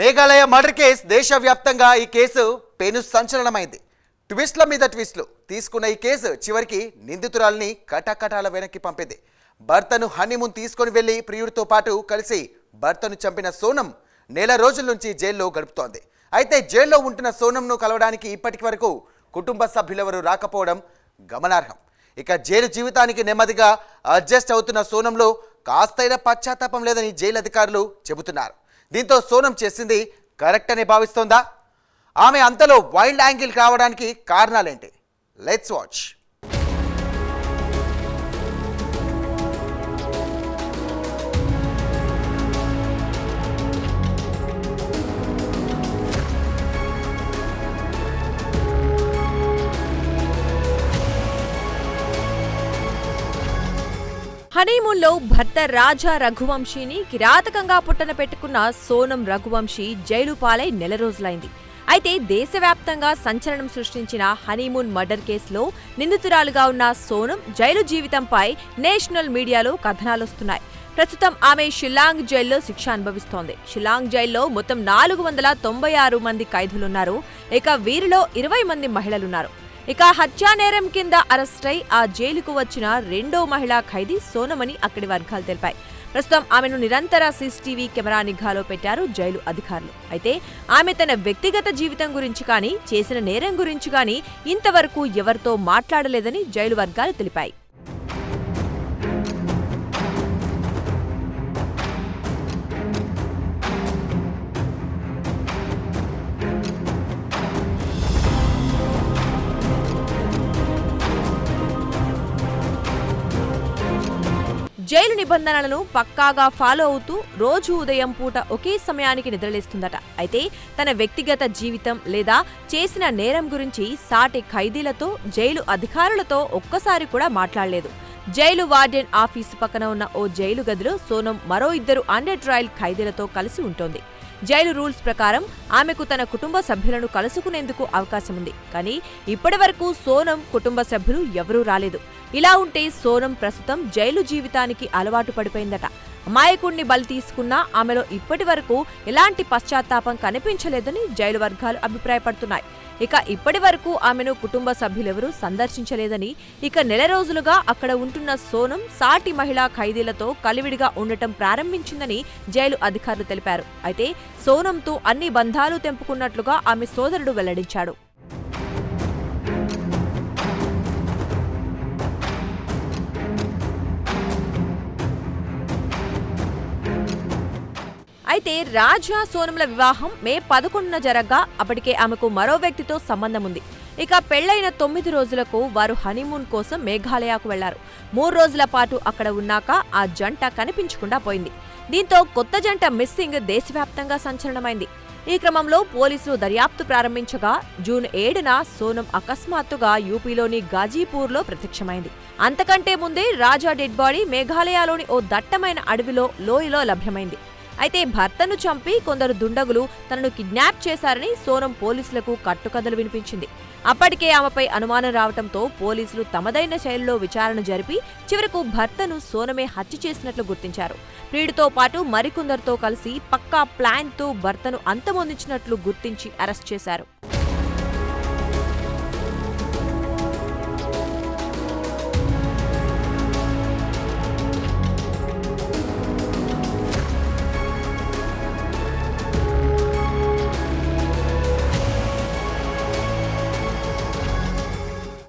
Meghalaya murder case దేశవ్యాప్తంగా ఈ case పెను సంచలనమైంది. ట్విస్ట్ల మీద ట్విస్ట్లు. తీసుకున్న ఈ కేసు చివరికి నిందితురాల్ని కటకటాల వెనక్కి పంపింది. భర్తను హనీమూన్ తీసుకొని వెళ్ళి ప్రియుడితో పాటు కలిసి భర్తను చంపిన సోనం నెల రోజుల నుంచి జైల్లో గడుపుతోంది. అయితే జైల్లో ఉంటున్న సోనంను కలవడానికి ఇప్పటికి వరకు కుటుంబ సభ్యులెవరూ రాకపోవడం గమనార్హం. ఇక జైలు జీవితానికి నెమ్మదిగా అడ్జస్ట్ అవుతున్న సోనంలో కాస్తైన పశ్చాత్తాపం లేదని జైలు అధికారులు చెబుతున్నారు. దీంతో సోనం చేసింది కరెక్ట్ అని భావిస్తోందా? ఆమె అంతలో వైల్డ్ యాంగిల్ కావడానికి కారణాలేంటి? లెట్స్ వాచ్ హనీమూన్లో భర్త రాజా రఘువంశీని కిరాతకంగా పుట్టన పెట్టుకున్న సోనం రఘువంశీ జైలు పాలై నెల రోజులైంది. అయితే దేశవ్యాప్తంగా సంచలనం సృష్టించిన హనీమూన్ మర్డర్ కేసులో నిందితురాలుగా ఉన్న సోనం జైలు జీవితంపై నేషనల్ మీడియాలో కథనాలొస్తున్నాయి. ప్రస్తుతం ఆమె షిల్లాంగ్ జైల్లో శిక్ష అనుభవిస్తోంది. షిల్లాంగ్ జైల్లో మొత్తం నాలుగు వందల తొంభై ఆరు మంది ఖైదీలున్నారు. ఇక వీరిలో ఇరవై మంది మహిళలున్నారు. ఇక హత్యా నేరం కింద అరెస్టై ఆ జైలుకు వచ్చిన రెండో మహిళా ఖైదీ సోనమని అక్కడి వర్గాలు తెలిపాయి. ప్రస్తుతం ఆమెను నిరంతర సీసీటీవీ కెమెరా నిఘాలో పెట్టారు జైలు అధికారులు. అయితే ఆమె తన వ్యక్తిగత జీవితం గురించి కానీ చేసిన నేరం గురించి కానీ ఇంతవరకు ఎవరితో మాట్లాడలేదని జైలు వర్గాలు తెలిపాయి. జైలు నిబంధనలను పక్కాగా ఫాలో అవుతూ రోజు ఉదయం పూట ఒకే సమయానికి నిద్రలేస్తుందట. అయితే తన వ్యక్తిగత జీవితం లేదా చేసిన నేరం గురించి సాటి ఖైదీలతో జైలు అధికారులతో ఒక్కసారి కూడా మాట్లాడలేదు. జైలు వార్డెన్ ఆఫీసు పక్కన ఉన్న ఓ జైలు గదిలో సోనం మరో ఇద్దరు అండర్ ట్రయల్ ఖైదీలతో కలిసి ఉంటోంది. జైలు రూల్స్ ప్రకారం ఆమెకు తన కుటుంబ సభ్యులను కలుసుకునేందుకు అవకాశం ఉంది కానీ ఇప్పటివరకు సోనం కుటుంబ సభ్యులు ఎవరూ రాలేదు. ఇలా ఉంటే సోనం ప్రస్తుతం జైలు జీవితానికి అలవాటు పడిపోయిందట. అమాయకుణ్ణి బలి తీసుకున్నా ఆమెలో ఇప్పటి వరకు ఎలాంటి పశ్చాత్తాపం కనిపించలేదని జైలు వర్గాలు అభిప్రాయపడుతున్నాయి. ఇక ఇప్పటి వరకు ఆమెను కుటుంబ సభ్యులెవరూ సందర్శించలేదని ఇక నెల రోజులుగా అక్కడ ఉంటున్న సోనం సాటి మహిళా ఖైదీలతో కలివిడిగా ఉండటం ప్రారంభించిందని జైలు అధికారులు తెలిపారు. అయితే సోనంతో అన్ని బంధాలు తెంపుకున్నట్లుగా ఆమె సోదరుడు వెల్లడించాడు. అయితే రాజా సోనముల వివాహం మే పదకొండున జరగ్గా అప్పటికే ఆమెకు మరో వ్యక్తితో సంబంధం ఉంది ఇక పెళ్ళైన తొమ్మిది రోజులకు వారు హనీమూన్ కోసం మేఘాలయకు వెళ్ళారు. మూడు రోజుల పాటు అక్కడ ఉన్నాక ఆ జంట కనిపించకుండా పోయింది. దీంతో కొత్త జంట మిస్సింగ్ దేశవ్యాప్తంగా సంచలనమైంది. ఈ క్రమంలో పోలీసులు దర్యాప్తు ప్రారంభించగా జూన్ ఏడున సోనం అకస్మాత్తుగా యూపీలోని గాజీపూర్లో ప్రత్యక్షమైంది. అంతకంటే ముందే రాజా డెడ్ బాడీ మేఘాలయలోని ఓ దట్టమైన అడవిలో లోయలో లభ్యమైంది. అయితే భర్తను చంపి కొందరు దుండగులు తనను కిడ్నాప్ చేశారని సోనం పోలీసులకు కట్టుకథలు వినిపించింది. అప్పటికే ఆమెపై అనుమానం రావడంతో పోలీసులు తమదైన శైలిలో విచారణ జరిపి చివరకు భర్తను సోనమే హత్య చేసినట్లు గుర్తించారు. ప్రియుడితో పాటు మరికొందరితో కలిసి పక్కా ప్లాన్తో భర్తను అంతమొందించినట్లు గుర్తించి అరెస్ట్ చేశారు.